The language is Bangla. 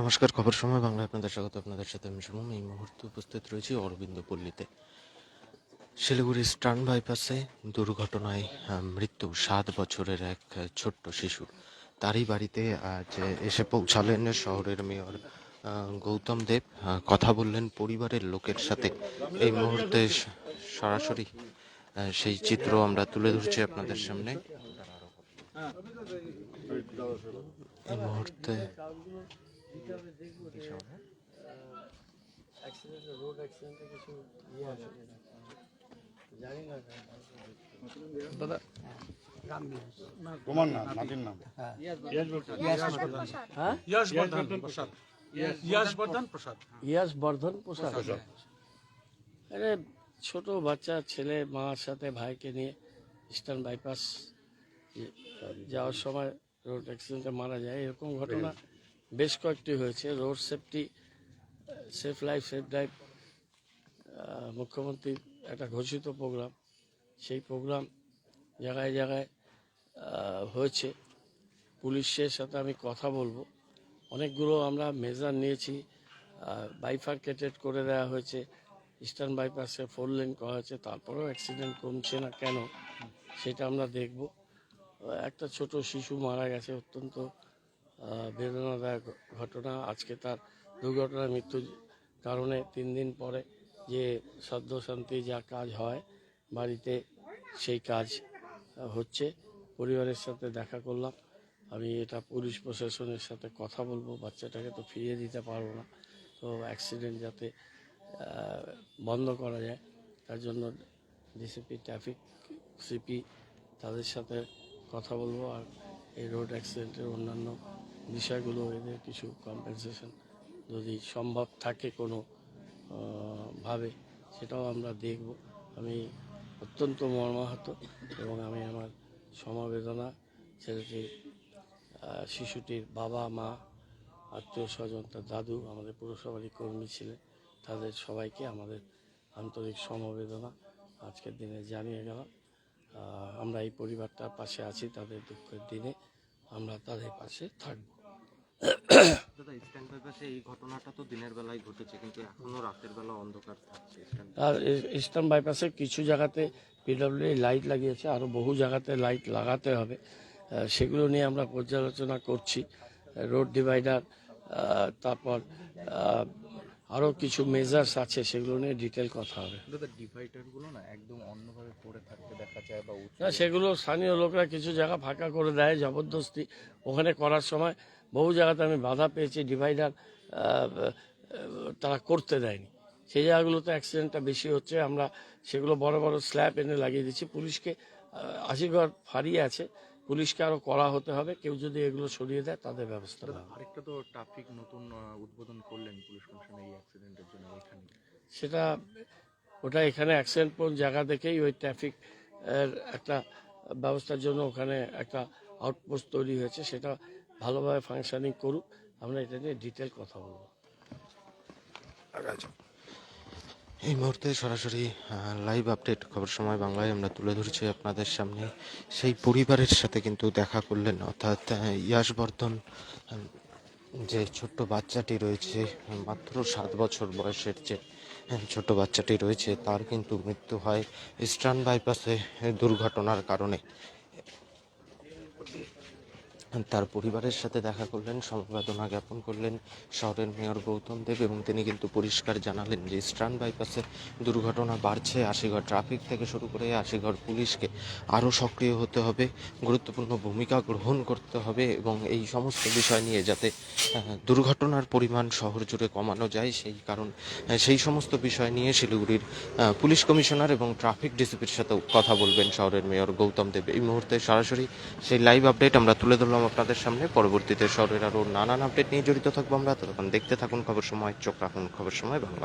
নমস্কার, খবর সময় বাংলা আপনাদের স্বাগত। আপনাদের সাথে আমি শুনুন এই মুহূর্তে উপস্থিত রয়েছি অরবিন্দ পল্লীতে। শিলিগুড়ি স্টান বাইপাসে দুর্ঘটনায় মৃত্যু সাত বছরের এক ছোট্ট শিশু। তারই বাড়িতে আজ এসে পৌঁছালেন শহরের মেয়র গৌতম দেব। কথা বললেন পরিবারের লোকের সাথে। এই মুহূর্তে সরাসরি সেই চিত্র আমরা তুলে ধরছি আপনাদের সামনে। এই মুহূর্তে ইয়ে আরে ছোট বাচ্চা ছেলে মার সাথে ভাইকে নিয়ে ইস্টার্ন বাইপাস যাওয়ার সময় রোড অ্যাক্সিডেন্টে মারা যায় এরকম ঘটনা বেশ কয়েকটি হয়েছে। Road safety safe life safe drive মুখ্যমন্ত্রীর একটা ঘোষিত প্রোগ্রাম সেই প্রোগ্রাম জায়গায় জায়গায় হয়েছে। পুলিশের সাথে আমি কথা বলব। অনেকগুলো আমরা মেজার নিয়েছি। বাইফার্কেটেড করে দেওয়া হয়েছে। ইস্টার্ন বাইপাসে ফোর লেন করা হয়েছে। তারপরেও অ্যাক্সিডেন্ট কমছে না কেন, সেটা আমরা দেখব। একটা ছোট শিশু মারা গেছে অত্যন্ত বেদনাদায়ক ঘটনা। আজকে তার দুর্ঘটনায় মৃত্যুর কারণে তিন দিন পরে যে সদ্য শান্তি যা কাজ হয় বাড়িতে, সেই কাজ হচ্ছে। পরিবারের সাথে দেখা করলাম। আমি এটা পুলিশ প্রশাসনের সাথে কথা বলব। বাচ্চাটাকে তো ফিরিয়ে দিতে পারব না। তো অ্যাক্সিডেন্ট যাতে বন্ধ করা যায়, তার জন্য ডিসিপি, ট্রাফিক, সিপি তাদের সাথে কথা বলব। আর এই রোড অ্যাক্সিডেন্টের অন্যান্য বিষয়গুলো এদের কিছু কম্পেনসেশন যদি সম্ভব থাকে কোনো ভাবে, সেটাও আমরা দেখব। আমি অত্যন্ত মর্মাহত এবং আমি আমার সমবেদনা ছেলেটির শিশুটির বাবা, মা, আত্মীয় স্বজন, তার দাদু, আমাদের পুরসভারই কর্মী ছিলেন, তাদের সবাইকে আমাদের আন্তরিক সমবেদনা আজকের দিনে জানিয়ে গেলাম। আমরা এই পরিবারটার পাশে আছি, তাদের দুঃখের দিনে আমরা তাদের পাশে থাকব। আর ইস্টার্ন বাইপাসে কিছু জায়গাতে পিডব্লিউ লাইট লাগিয়েছে আরও বহু জায়গাতে লাইট লাগাতে হবে। সেগুলো নিয়ে আমরা পর্যালোচনা করছি। রোড ডিভাইডার তারপর আরও কিছু মেজার্স আছে সেগুলো নিয়ে ডিটেল কথা হবে। দাদা না একদম অন্যভাবে পড়ে থাকতে দেখা যায় বা সেগুলো স্থানীয় লোকরা কিছু জায়গা ফাঁকা করে দেয় জবরদস্তি। ওখানে করার সময় বহু জায়গাতে আমি বাধা পেয়েছি ডিভাইডার তারা করতে দেয়নি। সেই জায়গাগুলোতে অ্যাক্সিডেন্টটা বেশি হচ্ছে আমরা সেগুলো বড় বড় স্ল্যাব এনে লাগিয়ে দিচ্ছি পুলিশকে আশিঘর ফারিয়ে আছে পুলিশকে আরও করা হতে হবে কেউ যদি এগুলো সরিয়ে দেয় তাদের ব্যবস্থা আরেকটা তো ট্রাফিক নতুন উদ্বোধন করলেন পুলিশ কমিশন এই অ্যাক্সিডেন্টের জন্য এখানে সেটা ওটা এখানে অ্যাক্সিডেন্ট কোন জায়গা দেখেই ওই ট্রাফিক এর একটা ব্যবস্থার জন্য ওখানে একটা আউটপোস্ট তৈরি হয়েছে সেটা ভালোভাবে ফাংশনিং করুক আমরা এটা নিয়ে ডিটেল কথা বলব। এই মুহূর্তে সরাসরি লাইভ আপডেট খবর সময় বাংলায় আমরা তুলে ধরছি আপনাদের সামনে। সেই পরিবারের সাথে কিন্তু দেখা করলেন অর্থাৎ আহ, যে ছোট্ট বাচ্চাটি রয়েছে মাত্র সাত বছর বয়সের যে ছোট বাচ্চাটি রয়েছে তার কিন্তু মৃত্যু হয় ইস্টার্ন বাইপাসে দুর্ঘটনার কারণে। তার পরিবারের সাথে দেখা করলেন, সমবেদনা জ্ঞাপন করলেন শহরের মেয়র গৌতম দেব এবং তিনি কিন্তু পরিষ্কার জানালেন যে স্ট্রান বাইপাসে দুর্ঘটনা বাড়ছে। আশিগড় ট্রাফিক থেকে শুরু করে আশিগড় পুলিশকে আরও সক্রিয় হতে হবে, গুরুত্বপূর্ণ ভূমিকা গ্রহণ করতে হবে এবং এই সমস্ত বিষয় নিয়ে যাতে দুর্ঘটনার পরিমাণ শহর জুড়ে কমানো যায় সেই কারণ সেই সমস্ত বিষয় নিয়ে শিলিগুড়ির পুলিশ কমিশনার এবং ট্রাফিক ডিসিপির সাথেও কথা বলবেন শহরের মেয়র গৌতম দেব। এই মুহূর্তে সরাসরি সেই লাইভ আপডেট আমরা তুলে ধরলাম আপনাদের সামনে। পরবর্তীতে শহরের আরও নানান আপডেট নিয়ে জড়িত থাকব আমরা। ততক্ষণ দেখতে থাকুন খবর সময়, চোখ রাখুন খবর সময়, বাংলা